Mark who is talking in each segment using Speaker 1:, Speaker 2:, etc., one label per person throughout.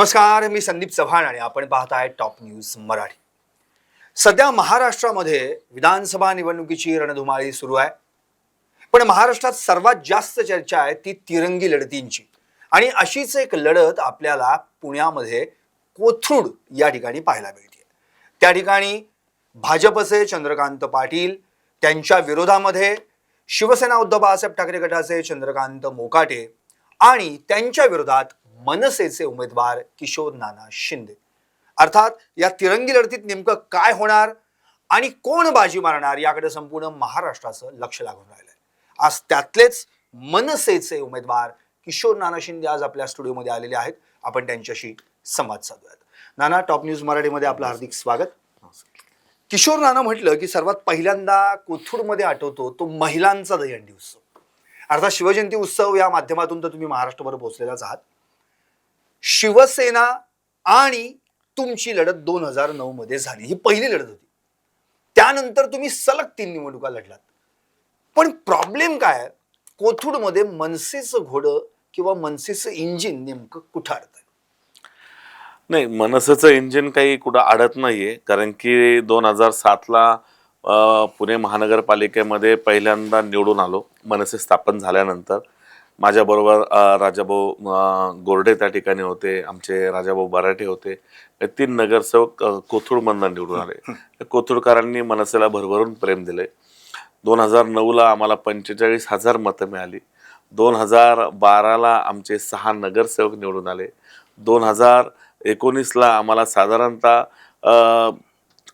Speaker 1: नमस्कार मी संदीप चव्हाण आणि आपण पाहत आहे टॉप न्यूज मराठी. सध्या महाराष्ट्रामध्ये विधानसभा निवडणुकीची रणधुमाळी सुरू आहे. पण महाराष्ट्रात सर्वात जास्त चर्चा आहे ती तिरंगी लढतींची. आणि अशीच एक लढत आपल्याला पुण्यामध्ये कोथरूड या ठिकाणी पाहायला मिळते त्या ठिकाणी भाजपचे चंद्रकांत पाटील त्यांच्या विरोधामध्ये शिवसेना उद्धव बाळासाहेब ठाकरे गटाचे चंद्रकांत मोकाटे आणि त्यांच्या विरोधात मनसेचे उमेदवार किशोर नाना शिंदे. अर्थात या तिरंगी लढतीत नेमकं काय होणार आणि कोण बाजी मारणार याकडे संपूर्ण महाराष्ट्राचं लक्ष लागून राहिलंय. आज त्यातलेच मनसेचे उमेदवार किशोर नाना शिंदे आज आपल्या स्टुडिओमध्ये आलेले आहेत. आपण त्यांच्याशी संवाद साधूयात. नाना टॉप न्यूज मराठीमध्ये आपलं हार्दिक स्वागत. किशोर नाना म्हटलं की सर्वात पहिल्यांदा कोथरूडमध्ये आठवतो तो महिलांचा दहीहंडी उत्सव. अर्थात शिवजयंती उत्सव या माध्यमातून तर तुम्ही महाराष्ट्रभर पोहोचलेलाच आहात. शिवसेना आणि तुमची लढत दोन हजार नऊ मध्ये झाली. ही पहिली लढत होती. त्यानंतर तुम्ही सलग तीन निवडणुका लढलात. पण प्रॉब्लेम काय आहे? कोथरूडमध्ये मनसेचं घोडं किंवा मनसेचं इंजिन नेमकं कुठं अडतंय
Speaker 2: नाही मनसेचं इंजिन काही कुठं अडत नाहीये. कारण की दोन हजार सातला पुणे महानगरपालिकेमध्ये पहिल्यांदा निवडून आलो. मनसे स्थापन झाल्यानंतर. माझ्याबरोबर राजाभाऊ गोरडे त्या ठिकाणी होते आमचे राजाभाऊ बराटे होते. हे तीन नगरसेवक कोथरूडमधनं निवडून आले. कोथरूडकरांनी मनसेला भरभरून प्रेम दिले. दोन हजार नऊला आम्हाला पंचेचाळीस हजार मतं मिळाली. दोन हजार बाराला आमचे सहा नगरसेवक निवडून आले. दोन हजार एकोणीसला आम्हाला साधारणतः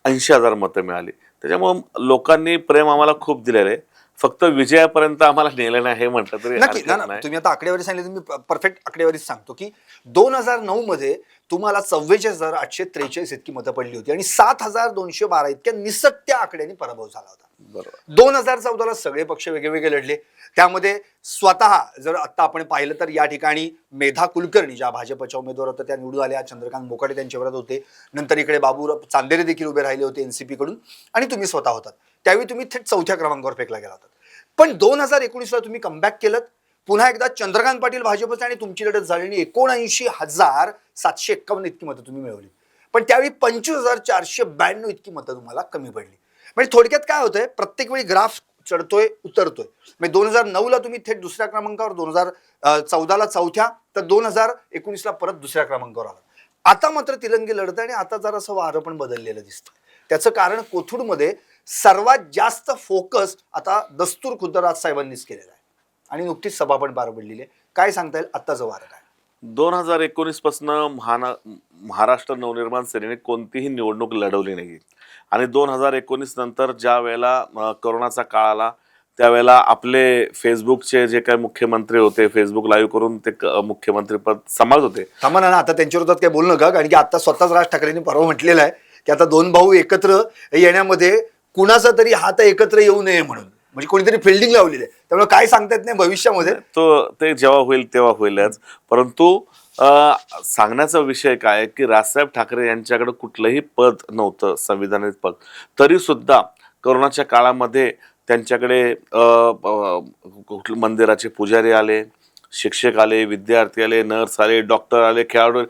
Speaker 2: ऐंशी हजार मतं मिळाली. त्याच्यामुळं लोकांनी प्रेम आम्हाला खूप दिलेलं आहे. फक्त विजयापर्यंत आम्हाला नेलं नाही हे म्हटलं तरी
Speaker 1: नक्की ना
Speaker 2: नाही.
Speaker 1: तुम्ही आता आकडेवारी सांगितली तुम्ही परफेक्ट आकडेवारीच सांगतो की दोन हजार नऊ मध्ये तुम्हाला चव्वेचाळीस हजार आठशे त्रेचाळीस इतकी मतं पडली होती. आणि सात हजार दोनशे बारा इतक्या निसत्या आकड्यांनी पराभव झाला होता.
Speaker 2: बरोबर.
Speaker 1: दोन हजार चौदाला सगळे पक्ष वेगळे लढले. त्यामध्ये स्वतः जर आता आपण पाहिलं तर या ठिकाणी मेधा कुलकर्णी ज्या भाजपच्या उमेदवार होत्या त्या निवडून आल्या. चंद्रकांत मोकाटे त्यांच्या विरोधात होते. नंतर इकडे बाबू चांदेरे देखील उभे राहिले होते एनसीपी कडून आणि तुम्ही स्वतः होतात. त्यावेळी तुम्ही थेट चौथ्या क्रमांकावर फेकला गेला होता. पण दोन हजार एकोणीसला तुम्ही कमबॅक केलं पुन्हा एकदा चंद्रकांत पाटील भाजपचे आणि तुमची लढत झालेली एकोणऐंशी हजार सातशे एक्कावन्न इतकी मतं तुम्ही मिळवली. पण त्यावेळी पंचवीस हजार चारशे ब्याण्णव इतकी मतं तुम्हाला कमी पडली. म्हणजे थोडक्यात काय होतंय प्रत्येक वेळी ग्राफ चढतोय उतरतोय. म्हणजे दोन हजार नऊला तुम्ही थेट दुसऱ्या क्रमांकावर दोन हजार चौदाला चौथ्या तर दोन हजार एकोणीसला परत दुसऱ्या क्रमांकावर आला आता मात्र तिरंगी लढत आहे आणि आता जरा असं वारं पण बदललेलं दिसतं. त्याचं कारण कोथरूडमध्ये सर्वात जास्त फोकस आता दस्तूर खुद्द राजसाहेबांनीच केलेला आहे. आणि नुकतीच सभा पण पार पडलेली आहे. काय सांगता येईल? आत्ताचं वारं काय?
Speaker 2: दोन हजार एकोणीस पासन महाना महाराष्ट्र नवनिर्माण सेनेने कोणतीही निवडणूक लढवली नाही. आणि दोन हजार एकोणीस नंतर ज्या वेळेला करोनाचा काळ आला त्यावेळेला आपले फेसबुकचे जे काही मुख्यमंत्री होते फेसबुक लाईव्ह करून ते क- मुख्यमंत्री पद सांभाळत होते.
Speaker 1: थांबा ना आता त्यांच्या विरोधात काय बोलू नका कारण की आता स्वतःच राज ठाकरेंनी परवा म्हटलेलं आहे की आता दोन भाऊ एकत्र येण्यामध्ये कुणाचा तरी हात एकत्र येऊ नये म्हणून. म्हणजे कोणीतरी फिल्डिंग लावलेली आहे. त्यामुळे काय सांगता येत नाही भविष्यामध्ये.
Speaker 2: तो ते जेव्हा होईल तेव्हा होईलच परंतु अं, सांगण्याचा विषय काय आहे की राजसाहेब ठाकरे यांच्याकडे कुठलंही पद नव्हतं संविधानिक पद. तरी सुद्धा करोनाच्या काळामध्ये त्यांच्याकडे अं, अं, कुठलं मंदिराचे पुजारी आले शिक्षक आले विद्यार्थी आले नर्स आले डॉक्टर आले खेळाडू आले.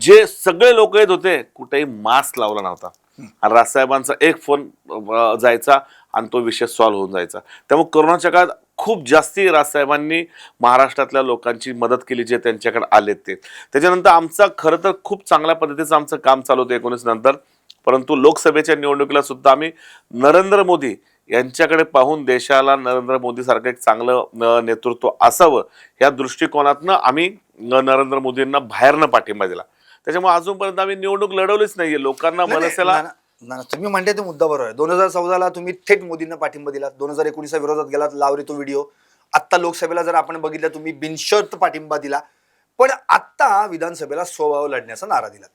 Speaker 2: जे सगळे लोक येत होते कुठेही मास्क लावला नव्हता. आणि राजसाहेबांचा एक फोन अं, जायचा आणि तो विषय सॉल्व्ह होऊन जायचा. त्यामुळे कोरोनाच्या काळात खूप जास्ती राजसाहेबांनी महाराष्ट्रातल्या लोकांची मदत केली जे त्यांच्याकडे आलेत ते. त्याच्यानंतर आमचा खरं तर खूप चांगल्या पद्धतीचं आमचं काम चालू होतं एकोणीस नंतर. परंतु लोकसभेच्या निवडणुकीला सुद्धा आम्ही नरेंद्र मोदी यांच्याकडे पाहून देशाला नरेंद्र मोदी सारखं एक चांगलं नेतृत्व असावं या दृष्टिकोनातनं आम्ही नरेंद्र मोदींना बाहेरनं पाठिंबा दिला. त्याच्यामुळे अजूनपर्यंत आम्ही निवडणूक लढवलीच नाहीये. लोकांना मनसेला
Speaker 1: ना, तुम्ही म्हणते ते मुद्दा बरोबर आहे. दोन हजार चौदाला तुम्ही थेट मोदींना पाठिंबा दिला दोन हजार एकोणीसच्या विरोधात गेलात लावरे तो व्हिडिओ. आत्ता लोकसभेला जर आपण बघितलं तुम्ही बिनशर्त पाठिंबा दिला. पण आत्ता विधानसभेला स्वभाव लढण्याचा नारा दिला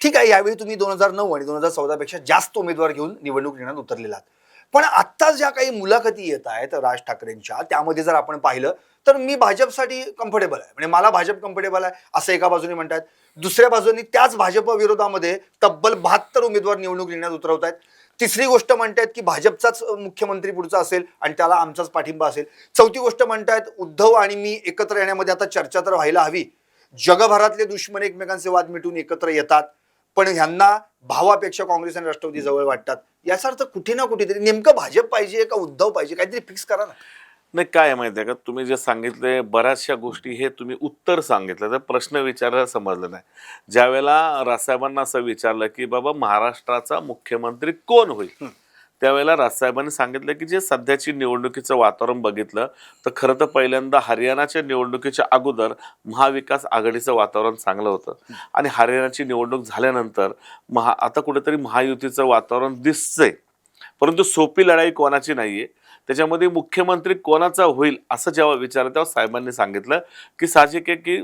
Speaker 1: ठीक आहे यावेळी तुम्ही दोन हजार नऊ आणि दोन हजार चौदापेक्षा जास्त उमेदवार घेऊन निवडणूक रिंगणात उतरलेला आहात पण आत्ताच ज्या काही मुलाखती येत आहेत राज ठाकरेंच्या त्यामध्ये जर आपण पाहिलं तर मी भाजपसाठी कम्फर्टेबल आहे. म्हणजे मला भाजप कम्फर्टेबल आहे असं एका बाजूने म्हणतात. दुसऱ्या बाजूने त्याच भाजप विरोधामध्ये तब्बल बहात्तर उमेदवार निवडणूक रिंगणात उतरवत आहेत. तिसरी गोष्ट म्हणतायत की भाजपचाच मुख्यमंत्री पुढचा असेल आणि त्याला आमचाच पाठिंबा असेल. चौथी गोष्ट म्हणतायत उद्धव आणि मी एकत्र येण्यामध्ये आता चर्चा तर व्हायला हवी. जगभरातले दुश्मन एकमेकांचे वाद मिटून एकत्र येतात. पण ह्यांना भावापेक्षा काँग्रेस आणि राष्ट्रवादी जवळ वाटतात. याचा अर्थ कुठे ना कुठेतरी नेमकं भाजप पाहिजे का उद्धव पाहिजे? काहीतरी फिक्स करा ना.
Speaker 2: नाही काय माहिती आहे का? तुम्ही जे सांगितले बऱ्याचशा गोष्टी हे तुम्ही उत्तर सांगितलं तर प्रश्न विचारायला समजलं नाही. ज्यावेळेला राजसाहेबांना असं विचारलं की बाबा महाराष्ट्राचा मुख्यमंत्री कोण होईल? त्यावेळेला राजसाहेबांनी सांगितलं की जे सध्याची निवडणुकीचं वातावरण बघितलं तर खरं तर पहिल्यांदा हरियाणाच्या निवडणुकीच्या अगोदर महाविकास आघाडीचं वातावरण चांगलं होतं. आणि हरियाणाची निवडणूक झाल्यानंतर महा आता कुठेतरी महायुतीचं वातावरण दिसतंय. परंतु सोपी लढाई कोणाची नाहीये. त्याच्यामध्ये मुख्यमंत्री कोणाचा होईल असं जेव्हा विचारलं तेव्हा साहेबांनी सांगितलं की साहजिक आहे की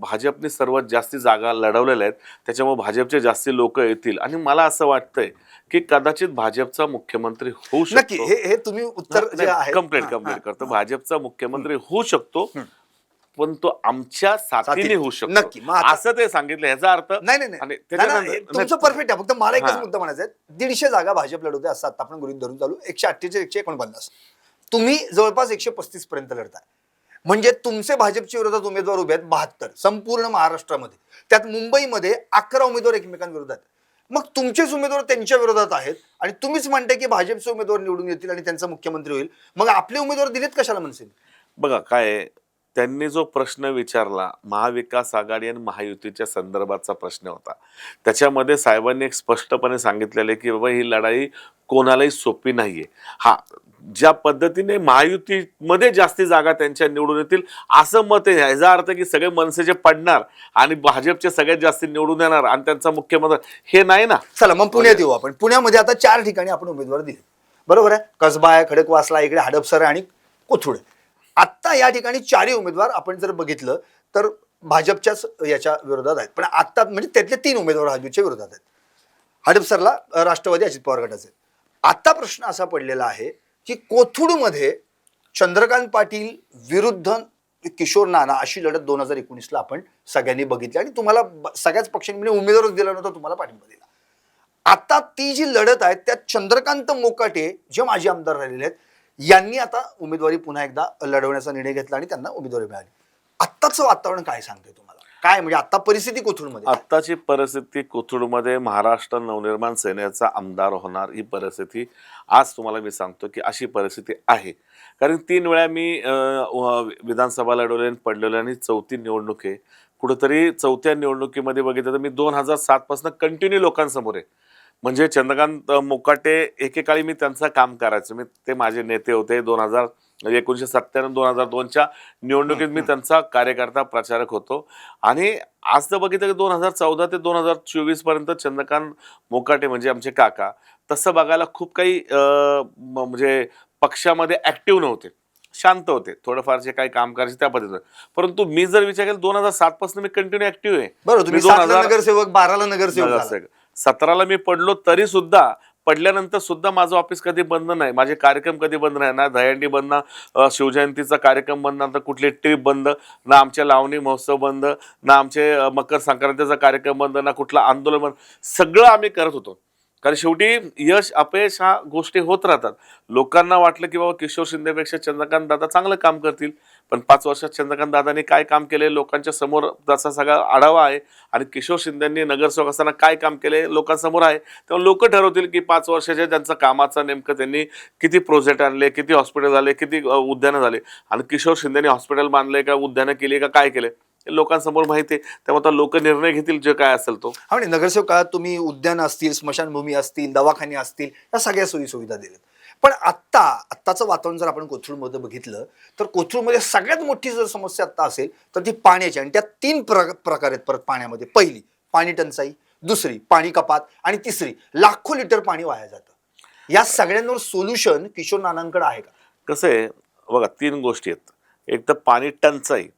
Speaker 2: भाजपने सर्वात जास्ती जागा लढवलेल्या आहेत त्याच्यामुळे भाजपचे जास्ती लोक येतील. आणि मला असं वाटतंय की कदाचित भाजपचा मुख्यमंत्री होऊ शकतो.
Speaker 1: हे हे तुम्ही उत्तर कंप्लीट
Speaker 2: कंप्लीट
Speaker 1: हा,
Speaker 2: करतो. भाजपचा मुख्यमंत्री होऊ शकतो. पण तो आमच्या साथीने
Speaker 1: साथीने.
Speaker 2: होऊ शकतो.
Speaker 1: नक्की. मग आता-
Speaker 2: असं ते सांगितलं ह्याचा अर्थ
Speaker 1: नाही नाही
Speaker 2: आणि
Speaker 1: नाही
Speaker 2: त्याच्यानंतर-
Speaker 1: नाही, नाही, तुमचं परफेक्ट आहे. फक्त मला एकच
Speaker 2: हा.
Speaker 1: मुद्दा म्हणायचा आहे. दीडशे जागा भाजप लढवते असं आता आपण गृहित धरून चालू. एकशे अठ्ठेचाळीस एकशे एकोणपन्नास. तुम्ही जवळपास एकशे पस्तीस पर्यंत लढताय. म्हणजे तुमचे भाजपच्या विरोधात उमेदवार उभे आहेत बहात्तर. संपूर्ण महाराष्ट्रामध्ये. त्यात मुंबईमध्ये अकरा उमेदवार एकमेकांविरोधात मग तुमचेच उमेदवार त्यांच्या विरोधात आहेत आणि तुम्हीच म्हणताय की भाजपचे उमेदवार निवडून येतील आणि त्यांचा मुख्यमंत्री होईल. मग आपले उमेदवार दिलेत कशाला म्हणसेल
Speaker 2: बघा काय आहे, त्यांनी जो प्रश्न विचारला महाविकास आघाडी आणि महायुतीच्या संदर्भाचा प्रश्न होता. त्याच्यामध्ये साहेबांनी एक स्पष्टपणे सांगितलेलं आहे की बाबा ही लढाई कोणालाही सोपी नाहीये. हा ज्या पद्धतीने महायुतीमध्ये जास्ती जागा त्यांच्या निवडून येतील असं मत आहे. याचा अर्थ की सगळे मनसेचे पडणार आणि भाजपचे सगळ्यात जास्ती निवडून येणार आणि त्यांचा मुख्यमंत्री हे नाही ना?
Speaker 1: चला मग पुण्यात येऊ आपण. पुण्यामध्ये आता चार ठिकाणी आपण उमेदवार दिले. बरोबर आहे? कसबा आहे खडकवासला इकडे हडपसर आणि कोथरूड आहे. आत्ता या ठिकाणी चारही उमेदवार आपण जर बघितलं तर भाजपच्याच याच्या विरोधात आहेत. पण आत्ता म्हणजे त्यातले तीन उमेदवार भाजपच्या विरोधात आहेत. हडपसरला सरला राष्ट्रवादी अजित पवार गटाचे आता प्रश्न असा पडलेला आहे की कोथरूडमध्ये चंद्रकांत पाटील विरुद्ध किशोर नाना अशी लढत दोन हजार एकोणीसला आपण सगळ्यांनी बघितली आणि तुम्हाला सगळ्याच पक्षांनी म्हणजे उमेदवारच दिला नव्हता तुम्हाला पाठिंबा दिला. आता ती जी लढत आहे त्यात चंद्रकांत मोकाटे जे माजी आमदार राहिलेले आहेत यांनी आता उमेदवारी पुन्हा एकदा लढवण्याचा निर्णय घेतला आणि त्यांना उमेदवारी मिळाली. आत्ताचं वातावरण काय सांगते तुम्हाला? काय म्हणजे आता परिस्थिती कोथरूडमध्ये
Speaker 2: आत्ताची परिस्थिती कोथरूडमध्ये महाराष्ट्र नवनिर्माण सेनेचा आमदार होणार ही परिस्थिती आज तुम्हाला मी सांगतो की अशी परिस्थिती आहे. कारण तीन वेळा मी अं, विधानसभा लढवले आणि पडलेले आणि चौथी निवडणूक आहे. कुठंतरी चौथ्या निवडणुकीमध्ये बघितलं तर मी दोन हजार सातपासून कंटिन्यू लोकांसमोर आहे. म्हणजे चंद्रकांत मोकाटे एकेकाळी मी त्यांचं काम करायचो. मी ते माझे नेते होते दोन हजार एकोणीशे सत्त्याण्णव दोन हजार दोनच्या निवडणुकीत मी त्यांचा कार्यकर्ता प्रचारक होतो. आणि आज तर बघितलं की दोन हजार चौदा ते दोन हजार चोवीसपर्यंत चंद्रकांत मोकाटे म्हणजे आमचे काका. तसं बघायला खूप काही म्हणजे पक्षामध्ये ऍक्टिव्ह नव्हते. शांत होते. थोडंफार जे काही काम करायचे त्या पद्धतीनं. परंतु मी जर विचार केला दोन हजार सात पासून मी कंटिन्यू ऍक्टिव्ह आहे.
Speaker 1: बरोबर नगरसेवक बाराला. नगरसेवक.
Speaker 2: सतराला मी पडलो तरी सुद्धा पडल्यानंतर सुद्धा माझं ऑफिस कधी बंद नाही. माझे कार्यक्रम कधी बंद नाही. ना दहीहंडी बंद ना शिवजयंतीचा कार्यक्रम बंद ना कुठली ट्रीप बंद ना आमच्या लावणी महोत्सव बंद ना आमचे मकर संक्रांतीचा कार्यक्रम बंद ना कुठला आंदोलन बंद. सगळं आम्ही करत होतो. कारण शेवटी यश अपयश हा गोष्टी होत राहतात. लोकांना वाटलं की बाबा किशोर शिंदेपेक्षा चंद्रकांत दादा चांगलं काम करतील. पण पाच वर्षात चंद्रकांत दादांनी काय काम केले? लोकांच्या समोर त्याचा सगळा आढावा आहे. आणि किशोर शिंदेंनी नगरसेवक असताना काय काम केले? लोकांसमोर आहे. तेव्हा लोक ठरवतील की पाच वर्षाच्या त्यांचा कामाचं नेमकं त्यांनी किती प्रोजेक्ट आणले किती हॉस्पिटल झाले किती उद्यानं झाले. आणि किशोर शिंदेने हॉस्पिटल बांधले का उद्यानं केली का काय केले लोकांसमोर माहिती आहे. त्यामुळे आता लोक निर्णय घेतील जे काय असेल तो.
Speaker 1: आणि म्हणजे नगरसेवक काळात तुम्ही उद्यान असतील स्मशानभूमी असतील दवाखाने असतील या सगळ्या सोयी सुविधा दिल्या पण आत्ता आत्ताचं वातावरण जर आपण कोथरूडमध्ये बघितलं तर कोथरूडमध्ये सगळ्यात मोठी जर समस्या आत्ता असेल तर ती पाण्याची आणि त्यात तीन प्र प्रकार आहेत परत पाण्यामध्ये. पहिली पाणी टंचाई. दुसरी पाणी कपात. आणि तिसरी लाखो लिटर पाणी वाया जातं. या सगळ्यांवर सोल्युशन किशोर नानांकडे आहे का?
Speaker 2: कसं आहे बघा तीन गोष्टी आहेत. एक तर पाणी टंचाई.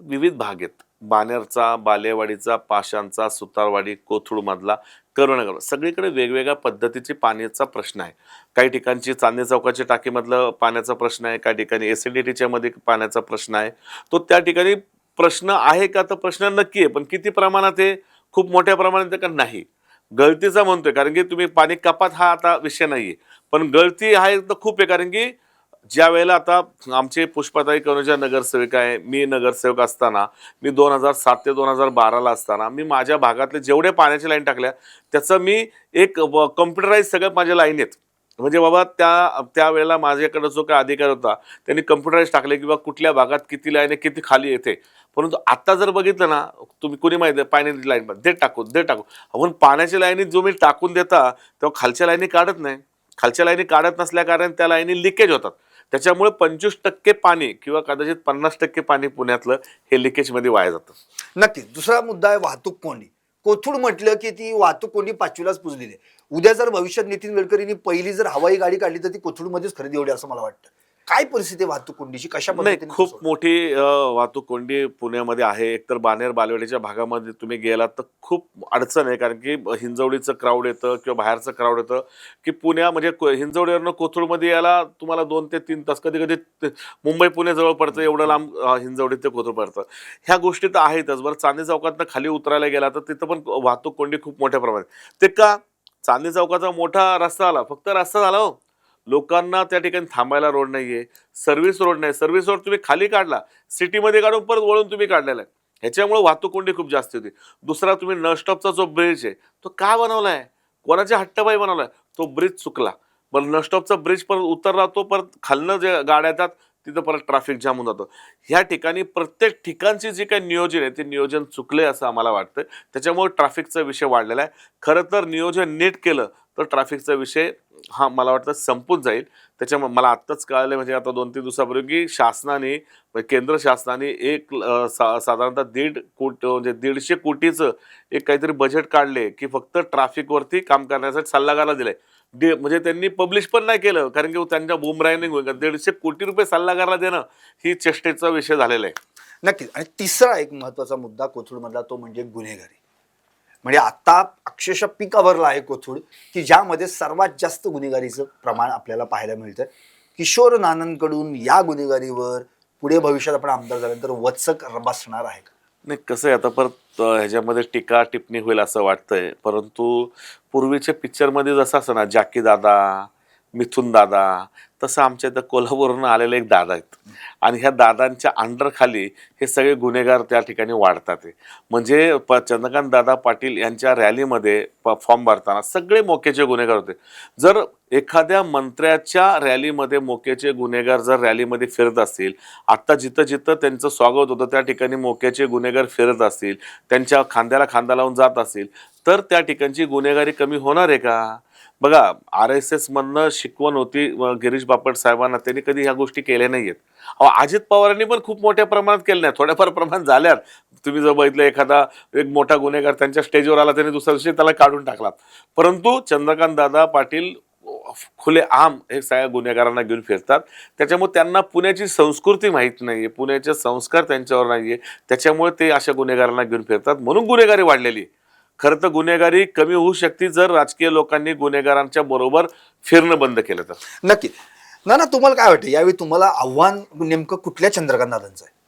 Speaker 2: विविध भाग आहेत. बानेरचा बालेवाडीचा पाशांचा सुतारवाडी कोथरूडमधला करुणागर. सगळीकडे वेगवेगळ्या पद्धतीचे पाण्याचा प्रश्न आहे. काही ठिकाणची चांदणी चौकाच्या टाकीमधलं पाण्याचा प्रश्न आहे काही ठिकाणी एसिडिटीच्या मध्ये पाण्याचा प्रश्न आहे. तो त्या ठिकाणी प्रश्न आहे का? तर प्रश्न नक्की आहे. पण किती प्रमाणात आहे? खूप मोठ्या प्रमाणात का? नाही. गळतीचा म्हणतोय कारण की तुम्ही पाणी कपात हा आता विषय नाही आहे पण गळती आहे तर खूप आहे कारण की ज्या वेळेला आता आमचे पुष्पाताई कनुजा नगरसेविका आहे मी नगरसेवक असताना मी दोन हजार सात ते दोन हजार बाराला असताना मी माझ्या भागातले जेवढे पाण्याच्या लाईन टाकल्या त्याचं मी एक कम्प्युटराईज सगळ्या माझ्या लाईन आहेत. म्हणजे बाबा त्या त्यावेळेला माझ्याकडे जो काय अधिकार होता त्यांनी कम्प्युटराईज टाकले किंवा कुठल्या भागात किती लाईन आहे किती खाली येते परंतु आता जर बघितलं ना तुम्ही कुणी माहिती आहे पाण्याची लाईन दे टाकू दे टाकू. आपण पाण्याच्या लाईनीत जो मी टाकून देता तेव्हा खालच्या लाईनी काढत नाही. खालच्या लाईनी काढत नसल्या कारण त्या लाईनी लिकेज होतात. त्याच्यामुळे पंचवीस टक्के पाणी किंवा कदाचित पन्नास टक्के पाणी पुण्यातलं हे लिकेजमध्ये वाया जातं.
Speaker 1: नक्कीच. दुसरा मुद्दा आहे वाहतूक कोंडी. कोथरूड म्हटलं की ती वाहतूक कोंडी पाचवीलाच पुजलेली आहे. उद्या जर भविष्यात नितीन गडकरींनी पहिली जर हवाई गाडी काढली तर ती कोथरूडमध्येच खरेदी होईल असं मला वाटतं. काय परिस्थिती वाहतूक कोंडीची? कशा
Speaker 2: नाही
Speaker 1: पद्धतीने
Speaker 2: खूप? मोठी अ, वाहतूक कोंडी पुण्यामध्ये आहे. एकतर बानेर बालवाडीच्या भागामध्ये तुम्ही गेलात तर खूप अडचण आहे. कारण की हिंजवडीचं क्राऊड येतं किंवा बाहेरचं क्राऊड येतं की पुण्या म्हणजे को- हिंजवडीवरनं कोथरूडमध्ये यायला तुम्हाला दोन ते तीन तास. कधी कधी ते- मुंबई पुणे जवळ पडतं एवढं लांब अ, हिंजवडी ते कोथरूड पडतं. ह्या गोष्टी तर आहेतच. बरं चांदी चौकातनं खाली उतरायला गेला तर तिथं पण वाहतूक कोंडी खूप मोठ्या प्रमाणात. ते का? चांदी चौकाचा मोठा रस्ता आला. फक्त रस्ता झाला हो. लोकांना त्या ठिकाणी थांबायला रोड नाही आहे सर्व्हिस रोड नाही. सर्व्हिस रोड तुम्ही खाली काढला सिटीमध्ये काढून परत वळून तुम्ही काढलेला आहे. ह्याच्यामुळे वाहतूक कोंडी खूप जास्त होती. दुसरा तुम्ही नस्टॉपचा जो ब्रिज आहे तो का बनवला आहे कोणाच्या हट्टबाई बनवला आहे तो ब्रिज चुकला. पण नस्टॉपचा ब्रिज परत उतरला तो परत खालनं जे गाड्या येतात तिथं परत ट्रॅफिक जाम होऊन जातो. ह्या ठिकाणी प्रत्येक ठिकाणची जे काही नियोजन आहे ते नियोजन चुकले असं आम्हाला वाटतं त्याच्यामुळे ट्रॅफिकचा विषय वाढलेला आहे. खरं तर नियोजन नीट केलं तर ट्रॅफिकचा विषय हा मला वाटतं संपून जाईल. त्याच्यामुळे मला आत्ताच कळालं म्हणजे आता दोन तीन दिवसापूर्वी की शासनाने केंद्र शासनाने एक सा साधारणतः दीड कोटी म्हणजे दीडशे कोटीचं एक काहीतरी बजेट काढले की फक्त ट्रॅफिकवरती काम करण्यासाठी सल्लागारला आहे दे म्हणजे त्यांनी पब्लिश पण नाही केलं कारण की त्यांच्या बुमराईने दीडशे कोटी रुपये सल्लागारला देणं ही चेष्टेचा विषय झालेला आहे.
Speaker 1: नक्कीच. आणि तिसरा एक महत्त्वाचा मुद्दा कोथरूडमधला तो म्हणजे गुन्हेगारी. म्हणजे आता अक्षरशः पीक आवरला आहे कोथरूड की ज्यामध्ये सर्वात जास्त गुन्हेगारीचं प्रमाण आपल्याला पाहायला मिळतं किशोर नानांकडून या गुन्हेगारीवर पुढे भविष्यात आपण आमदार झाल्यानंतर वचक बसणार आहे का?
Speaker 2: नाही कसं आहे आता परत ह्याच्यामध्ये टीका टिप्पणी होईल असं वाटतंय. परंतु पूर्वीच्या पिक्चरमध्ये जसं असं ना जाकी दादा मिथुन दादा तसं आमच्या इथं कोल्हापूरवरून आलेले एक दादा आहेत. आणि ह्या दादांच्या अंडरखाली हे सगळे गुन्हेगार त्या ठिकाणी वाढतात म्हणजे प चंद्रकांत दादा पाटील यांच्या रॅलीमध्ये प फॉर्म भरताना सगळे मोक्याचे गुन्हेगार होते. जर एखाद्या मंत्र्याच्या रॅलीमध्ये मोक्याचे गुन्हेगार जर रॅलीमध्ये फिरत असतील आत्ता जिथं जिथं त्यांचं स्वागत होतं त्या ठिकाणी मोक्याचे गुन्हेगार फिरत असतील त्यांच्या खांद्याला खांदा लावून जात असतील तर त्या ठिकाणची गुन्हेगारी कमी होणार आहे का? बघा आर एस एसमधनं शिकवण होती गिरीश बापट साहेबांना. त्यांनी कधी ह्या गोष्टी केल्या नाहीयेत. अहो अजित पवारांनी पण खूप मोठ्या प्रमाणात केल्या नाही थोड्याफार प्रमाणात झाल्यात. तुम्ही जर बघितलं एखादा एक मोठा गुन्हेगार त्यांच्या स्टेजवर आला त्यांनी दुसऱ्या दिवशी त्याला काढून टाकला. परंतु चंद्रकांत दादा पाटील खुले आम हे सगळ्या गुन्हेगारांना घेऊन फिरतात. त्याच्यामुळे त्यांना पुण्याची संस्कृती माहीत नाही आहे पुण्याचे संस्कार त्यांच्यावर नाही आहे त्याच्यामुळे ते अशा गुन्हेगारांना घेऊन फिरतात. म्हणून गुन्हेगारी वाढलेली आहे. खरं तर गुन्हेगारी कमी होऊ शकते जर राजकीय लोकांनी गुन्हेगारांच्या बरोबर फिरणं बंद केलं तर.
Speaker 1: नक्की. ना ना तुम्हाला काय वाटतं? यावेळी तुम्हाला आव्हान नेमकं कुठल्या चंद्रकांत दादांचं आहे?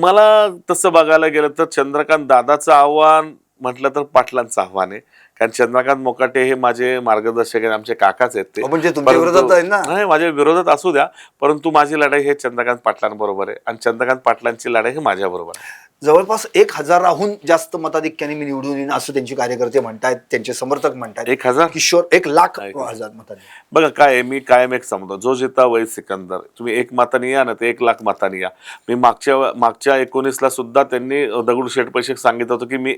Speaker 2: मला तसं बघायला गेलं तर चंद्रकांत दादाचं आव्हान म्हटलं तर पाटलांचं आव्हान आहे. कारण चंद्रकांत मोकाटे हे माझे मार्गदर्शक आहेत आमचे काकाच आहेत ते.
Speaker 1: म्हणजे तुमच्या
Speaker 2: परंतु-
Speaker 1: विरोधात आहे ना?
Speaker 2: नाही माझ्या विरोधात असू द्या परंतु माझी लढाई हे चंद्रकांत पाटलांबरोबर आहे आणि चंद्रकांत पाटलांची लढाई ही माझ्या बरोबर आहे.
Speaker 1: जवळपास एक हजाराहून जास्त मताधिक्याने मी निवडून येईन असं त्यांचे कार्यकर्ते म्हणतायत त्यांचे समर्थक म्हणतायत.
Speaker 2: एक हजार?
Speaker 1: किशोर एक लाख हजार मतांनी.
Speaker 2: बघा काय आहे, मी कायम एक समजतो जो जिता वै सिकंदर. तुम्ही एक मताने या ना ते एक लाख मताने या. मी मागच्या मागच्या एकोणीसला सुद्धा त्यांनी दगडूशेठ पैसे सांगितलं होतं की मी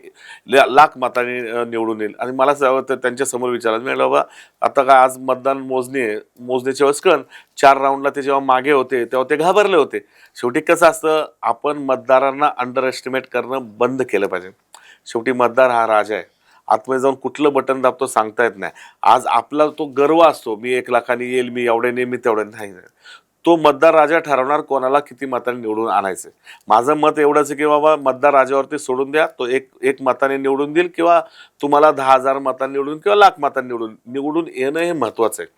Speaker 2: ला- लाख मताने अं, निवडून येईल. आणि मला असं ते त्यांच्यासमोर विचारलं मी बाबा आता काय आज मतदान मोजणी आहे मोजणीच्या वेळेस कळण चार राऊंडला ते जेव्हा मागे होते तेव्हा ते घाबरले होते. शेवटी कसं असतं आपण मतदारांना अंडर एस्टिमेट करणं बंद केलं पाहिजे. शेवटी मतदार हा राजा आहे. आतमध्ये जाऊन कुठलं बटन दाबतो सांगता येत नाही. आज आपला तो गर्व असतो मी एक लाखाने येईल मी एवढ्याने मी तेवढ्या नाही तो मतदार राजा ठरवणार कोणाला किती मतांनी निवडून आणायचं माझं मत एवढंच आहे की बाबा मतदार राजावरती सोडून द्या. तो एक एक मताने निवडून देईल किंवा तुम्हाला दहा हजार मतांनी निवडून किंवा लाख मतांनी निवडून निवडून येणं हे महत्वाचं आहे.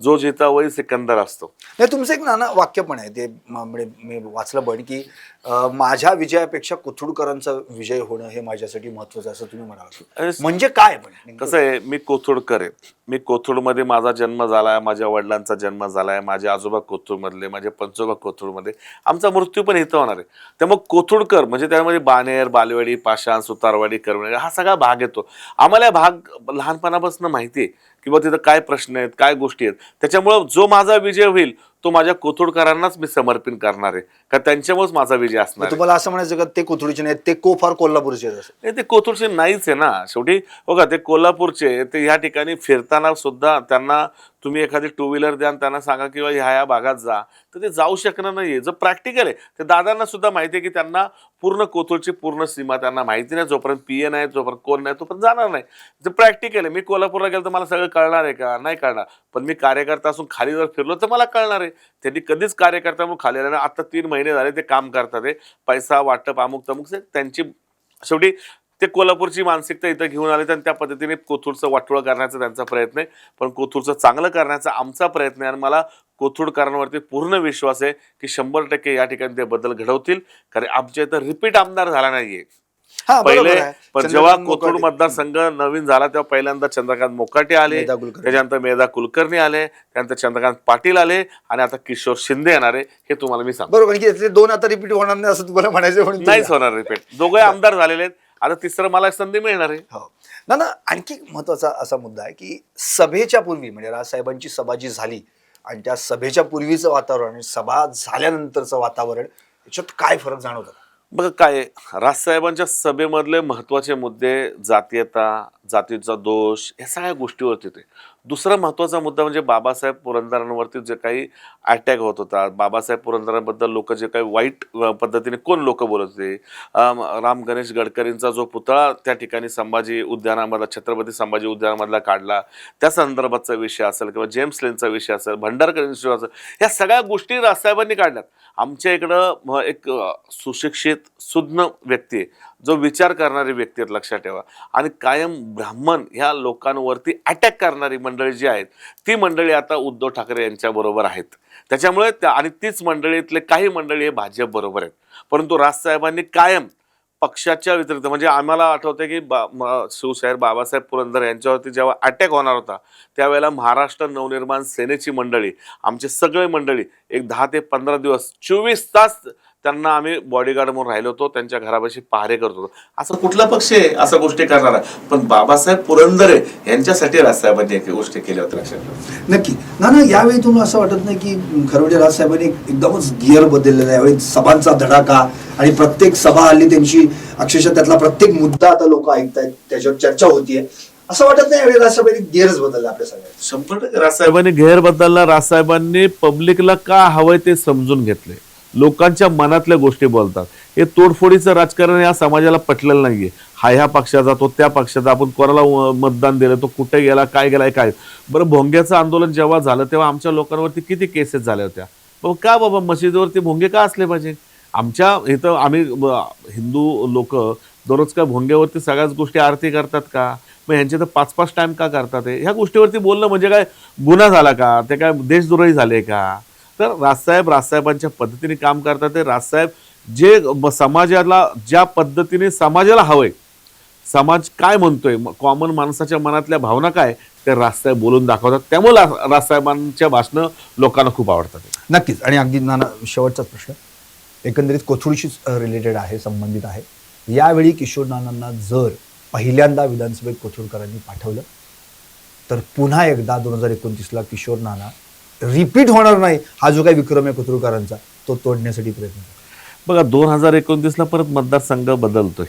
Speaker 2: जो जिता वही सिकंदर असतो.
Speaker 1: नाही तुमचं एक नाना वाक्य पण आहे ते म- म्हणजे मी वाचलं पण की अं, माझ्या विजयापेक्षा कोथरूडकरांचा विजय होणं हे माझ्यासाठी महत्वाचं आहे, असं तुम्ही म्हणाल म्हणजे काय पण नेमकं?
Speaker 2: कसं आहे मी कोथरूडकर आहे. मी कोथरूडमध्ये माझा जन्म झालाय माझ्या वडिलांचा जन्म झालाय माझे आजोबा कोथरूडमधले माझे पंचोबा कोथरूडमध्ये. आमचा मृत्यू पण इथं होणार आहे. त्यामुळे कोथरूडकर म्हणजे त्यामध्ये बानेर बालेवाडी पाषाण सुतारवाडी करवणे हा सगळा भाग येतो. आम्हाला हा भाग लहानपणापासून माहिती आहे. की बा तिथं काय प्रश्न आहेत काय गोष्टी आहेत त्याच्यामुळं जो माझा विजय होईल तो माझ्या कोथरूडकरांनाच मी समर्पित करणार आहे. का त्यांच्यामुळेच माझा विजय असणार आहे.
Speaker 1: तुम्हाला असं म्हणायचं का ते कोथरूडचे नाहीत ते को फार कोल्हापूरचे आहेत असं?
Speaker 2: नाही ते कोथरूडचे नाहीच आहे ना. शेवटी बघा ते कोल्हापूरचे ते ह्या ठिकाणी फिरताना सुद्धा त्यांना तुम्ही एखादी टू व्हीलर द्या आणि त्यांना सांगा किंवा ह्या या भागात जा. तर ते जाऊ शकणार नाहीये. जर प्रॅक्टिकल आहे ते दादांना सुद्धा माहिती आहे की त्यांना पूर्ण कोथरूडची पूर्ण सीमा त्यांना माहिती नाही जोपर्यंत पी ए नाही जोपर्यंत कोण नाही तोपर्यंत जाणार नाही. जर प्रॅक्टिकल आहे मी कोल्हापूरला गेलो तर मला सगळं कळणार आहे का? नाही कळणार. पण मी कार्यकर्ता असून खाली जर फिरलो तर मला कळणार आहे. त्यांनी कधीच कार्यकर्ता म्हणून खाली आले नाही. आता तीन महिने झाले ते काम करतात आहे पैसा वाटप अमुक तमुक त्यांची शेवटी ते कोल्हापूरची मानसिकता इथं घेऊन आले आणि त्या पद्धतीने कोथरूडचं वाटोळं करण्याचा त्यांचा प्रयत्न आहे. पण कोथरूडचं चांगलं करण्याचा आमचा प्रयत्न आहे आणि मला कोथरूडकरांवरती पूर्ण विश्वास आहे की शंभर टक्के या ठिकाणी ते बदल घडवतील. कारण आमच्या इथं रिपीट आमदार झाला नाहीये.
Speaker 1: हा
Speaker 2: पहिले. पण जेव्हा कोथरूड. मतदारसंघ नवीन झाला तेव्हा पहिल्यांदा चंद्रकांत मोकाटे आले. त्याच्यानंतर मेधा कुलकर्णी आले. त्यानंतर चंद्रकांत पाटील आले आणि आता किशोर शिंदे येणार आहे हे तुम्हाला मी सांगतो.
Speaker 1: बरोबर दोन आता रिपीट होणार नाही असं तुम्हाला म्हणायचं
Speaker 2: नाहीच होणार रिपीट दोघे आमदार झालेले आहेत. आता तिसरं मला संधी मिळणार आहे.
Speaker 1: हो. ना ना आणखी महत्त्वाचा असा मुद्दा आहे की सभेच्या पूर्वी म्हणजे राजसाहेबांची सभा जी झाली आणि त्या सभेच्या पूर्वीचं वातावरण आणि सभा झाल्यानंतरचं वातावरण याच्यात काय फरक जाणवतो?
Speaker 2: बघा काय राजसाहेबांच्या सभेमधले महत्त्वाचे मुद्दे जातीयता जातीचा दोष या सगळ्या गोष्टीवरती होते. दुसरा महत्त्वाचा मुद्दा म्हणजे बाबासाहेब पुरंदरांवरती जे काही अटॅक होत होता बाबासाहेब पुरंदरांबद्दल लोक जे काही वाईट पद्धतीने कोण लोक बोलत होते? राम गणेश गडकरींचा जो पुतळा त्या ठिकाणी संभाजी उद्यानामधला छत्रपती संभाजी उद्यानामधला काढला त्या संदर्भातचा विषय असेल किंवा जेम्स लेनचा विषय असेल भंडारकर इन्स्टिट्यूट असेल ह्या सगळ्या गोष्टी राजसाहेबांनी काढल्यात. आमच्या इकडं एक सुशिक्षित सुज्ञ व्यक्ती आहे. जो विचार करणारी व्यक्ती आहेत लक्षात ठेवा. आणि कायम ब्राह्मण ह्या लोकांवरती अटॅक करणारी मंडळी जी आहेत ती मंडळी आता उद्धव ठाकरे यांच्याबरोबर आहेत. त्याच्यामुळे त्या आणि तीच मंडळीतले काही मंडळी हे भाजप बरोबर आहेत. परंतु राजसाहेबांनी कायम पक्षाच्या व्यतिरिक्त म्हणजे आम्हाला आठवतं की बा शिवसाहेब बाबासाहेब पुरंदर यांच्यावरती जेव्हा अटॅक होणार होता त्यावेळेला महाराष्ट्र नवनिर्माण सेनेची मंडळी आमचे सगळे मंडळी एक दहा ते पंधरा दिवस चोवीस तास त्यांना आम्ही बॉडीगार्ड म्हणून राहिलो होतो त्यांच्या घरापाशी पहारे करत होतो. असं कुठला पक्ष आहे? असं गोष्टी करणारा. पण बाबासाहेब पुरंदरे यांच्यासाठी राजसाहेबांनी एक गोष्टी केल्या होत्या लक्षात.
Speaker 1: नक्की. ना ना यावेळी तुम्हाला असं वाटत नाही की खरं म्हणजे राजसाहेबांनी एक- एकदमच गिअर बदललेला आहे? यावेळी सभांचा धडाका आणि प्रत्येक सभा हल्ली त्यांची अक्षरशः त्यातला प्रत्येक मुद्दा आता लोक ऐकतायत त्याच्यावर चर्चा होतीये. असं वाटत नाही यावेळी राजसाहेबांनी गिअरच बदलला आपल्या सगळ्या?
Speaker 2: शंभर टक्के राजसाहेबांनी घेर बदलला राजसाहेबांनी पब्लिकला का हवंय ते समजून घेतले लोकांच्या मनातल्या गोष्टी बोलतात. हे तोडफोडीचं राजकारण या समाजाला पटलेलं नाही आहे हा ह्या पक्षाचा तो त्या पक्षाचा आपण कोणाला मतदान दिलं तो कुठे गेला काय गेला काय? बरं भोंग्याचं आंदोलन जेव्हा झालं तेव्हा आमच्या लोकांवरती किती केसेस झाल्या होत्या? बाबा का बाबा मशिदीवरती भोंगे का असले पाहिजे? आमच्या इथं आम्ही हिंदू लोक दररोज का भोंग्यावरती सगळ्याच गोष्टी आरती करतात का? मग ह्यांचे तर पाच पाच टाईम का करतात हे? ह्या गोष्टीवरती बोलणं म्हणजे काय गुन्हा झाला का? ते काय देशद्रोही झाले का? तर राजसाहेब राजसाहेबांच्या पद्धतीने काम करतात ते. राजसाहेब जे समाजाला ज्या पद्धतीने समाजाला हवंय समाज काय म्हणतोय कॉमन माणसाच्या मनातल्या भावना काय ते राजसाहेब बोलून दाखवतात. त्यामुळे राजसाहेबांच्या भाषणं लोकांना खूप आवडतात.
Speaker 1: नक्कीच. आणि अगदी नाना शेवटचाच प्रश्न. एकंदरीत कोथरूडशीच रिलेटेड आहे संबंधित आहे. यावेळी किशोर नानांना जर पहिल्यांदा विधानसभेत कोथरूडकरांनी पाठवलं तर पुन्हा एकदा दोन हजार एकोणतीसला किशोर नाना रिपीट होणार नाही हा जो काही विक्रम आहे कोथरूडकरांचा तो तोडण्यासाठी प्रयत्न.
Speaker 2: बघा दोन हजार एकोणतीसला परत मतदारसंघ बदलतोय.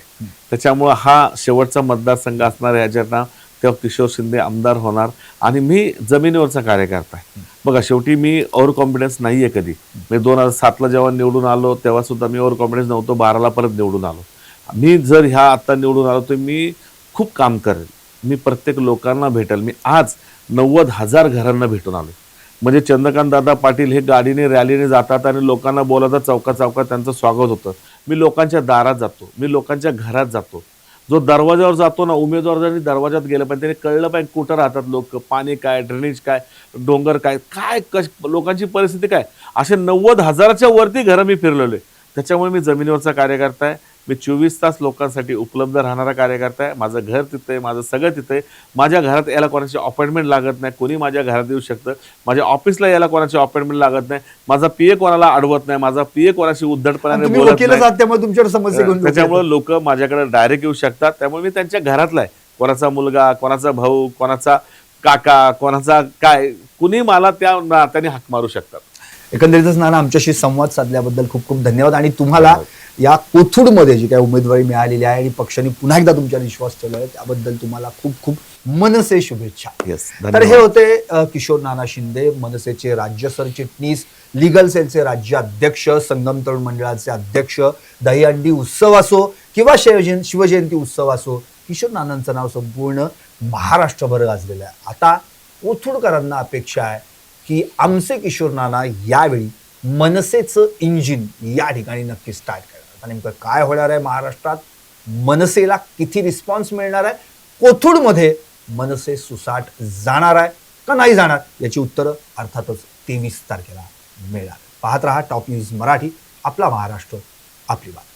Speaker 2: त्याच्यामुळं हा शेवटचा मतदारसंघ असणार आहे ह्याच्यात तेव्हा किशोर शिंदे आमदार होणार आणि मी जमिनीवरचा कार्यकर्ता आहे. बघा शेवटी मी ओव्हर कॉन्फिडन्स नाही आहे कधी मी दोन हजार सातला जेव्हा निवडून आलो तेव्हा सुद्धा मी ओव्हर कॉन्फिडन्स नव्हतो बाराला परत निवडून आलो. मी जर ह्या आत्ता निवडून आलो तर मी खूप काम करेल. मी प्रत्येक लोकांना भेटेल. मी आज नव्वद हजार घरांना भेटून आलो म्हणजे चंद्रकांत दादा पाटील हे गाडीने रॅलीने जातात आणि लोकांना बोलावतात चौका चौकात त्यांचं स्वागत होतं. मी लोकांच्या दारात जातो मी लोकांच्या घरात जातो. जो दरवाजावर जातो ना उमेदवार जरी दरवाजात गेलं पाहिजे त्याने कळलं पाहिजे कुठं राहतात लोक पाणी काय ड्रेनेज काय डोंगर काय काय कश लोकांची परिस्थिती काय? असे नव्वद हजाराच्या वरती घरं मी फिरलेलो आहे. त्याच्यामुळे मी जमिनीवरचा कार्यकर्ता आहे. मी चोवीस तास लोकांसाठी उपलब्ध राहणारा कार्यकर्ता आहे. माझं घर तिथं आहे माझं सगळं तिथं आहे. माझ्या घरात यायला कोणाची अपॉइंटमेंट लागत नाही. कोणी माझ्या घरात येऊ शकतं. माझ्या ऑफिसला यायला कोणाची अपॉइंटमेंट लागत नाही. माझा पीए कोणाला अडवत नाही. माझा पीए कोणाशी उद्धटपणाने बोलत नाही. त्याच्यामुळे लोक माझ्याकडे डायरेक्ट येऊ शकतात. त्यामुळे मी त्यांच्या घरातला आहे. कोणाचा मुलगा कोणाचा भाऊ कोणाचा काका कोणाचा काय कुणी मला त्या नात्याने हाक मारू शकतात.
Speaker 1: एकंदरीतच नाना आमच्याशी संवाद साधल्याबद्दल खूप खूप धन्यवाद. आणि तुम्हाला या कोथरूडमध्ये जी काही उमेदवारी मिळालेली आहे आणि पक्षाने पुन्हा एकदा तुमच्यावर विश्वास ठेवला आहे त्याबद्दल तुम्हाला खूप खूप मनसे शुभेच्छा.
Speaker 2: येस
Speaker 1: तर हे होते किशोर नाना शिंदे मनसेचे राज्य सरचिटणीस लिगल सेलचे राज्य अध्यक्ष संगम तरुण मंडळाचे अध्यक्ष दहीहंडी उत्सव असो किंवा शिवजयं शिवजयंती उत्सव असो किशोर नानांचं नाव संपूर्ण महाराष्ट्रभर गाजलेलं आहे. आता कोथरूडकरांना अपेक्षा आहे की आमचे किशोर नाना यावेळी मनसेचं इंजिन या ठिकाणी नक्की स्टार्ट करणार. आता नेमकं काय होणार आहे महाराष्ट्रात? मनसेला किती रिस्पॉन्स मिळणार आहे? कोथरूडमध्ये मनसे सुसाट जाणार आहे का नाही जाणार? याची उत्तरं अर्थातच तेवीस तारखेला मिळणार. पाहत रहा टॉप न्यूज मराठी आपला महाराष्ट्र आपली बात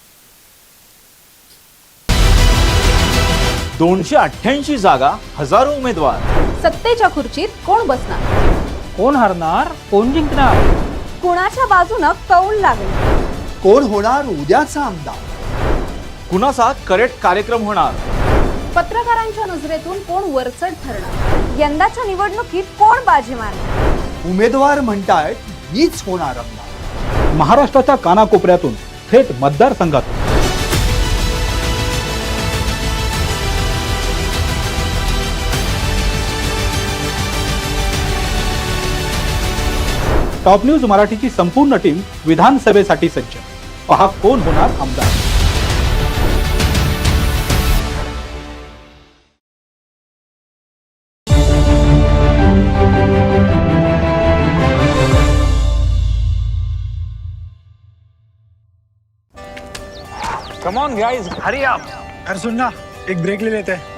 Speaker 3: दोनशे अठ्ठ्याऐंशी जागा हजारो उमेदवार.
Speaker 4: सत्तेच्या खुर्चीत कोण बसणार?
Speaker 5: कोण हरणार? कोण जिंकणार?
Speaker 4: कुणाच्या बाजूनं कौल लागेल?
Speaker 1: कोण होणार उद्याचा आमदार?
Speaker 3: कुणाचा करेक्ट कार्यक्रम होणार?
Speaker 4: पत्रकारांच्या नजरेतून कोण वरचढ ठरणार? यंदाच्या निवडणुकीत कोण बाजी मारणार?
Speaker 1: उमेदवार म्हणतायत मीच होणार आमदार.
Speaker 5: महाराष्ट्राच्या कानाकोपऱ्यातून थेट मतदारसंघातून. टॉप न्यूज़ मराठीची संपूर्ण टीम विधानसभेसाठी सज्ज. पहा कोण होणार आमदार.
Speaker 6: Come on, guys, hurry up.
Speaker 7: अरे सुन ना एक ब्रेक ले लेते हैं.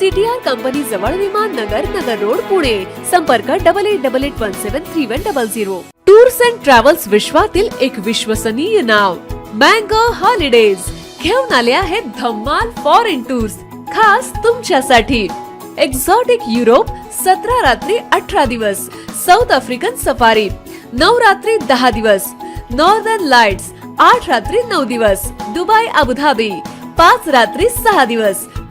Speaker 8: सीटीआर कंपनी जवळ विमान नगर नगर रोड पुणे. संपर्क double eight double eight one seven three one double zero tours and travels विश्वातील एक विश्वसनीय नाव मँगो हॉलिडेज. घेऊन आले आहेत धम्माल फॉरेन टूर्स खास तुमच्यासाठी. एक्झॉटिक युरोप सतरा रात्री अठरा दिवस. साऊथ आफ्रिकन सफारी नऊ रात्री दहा दिवस. नॉर्दर्न लाइट्स आठ रात्री नऊ दिवस. दुबई अबुधाबी पाच रात्री सहा दिवस.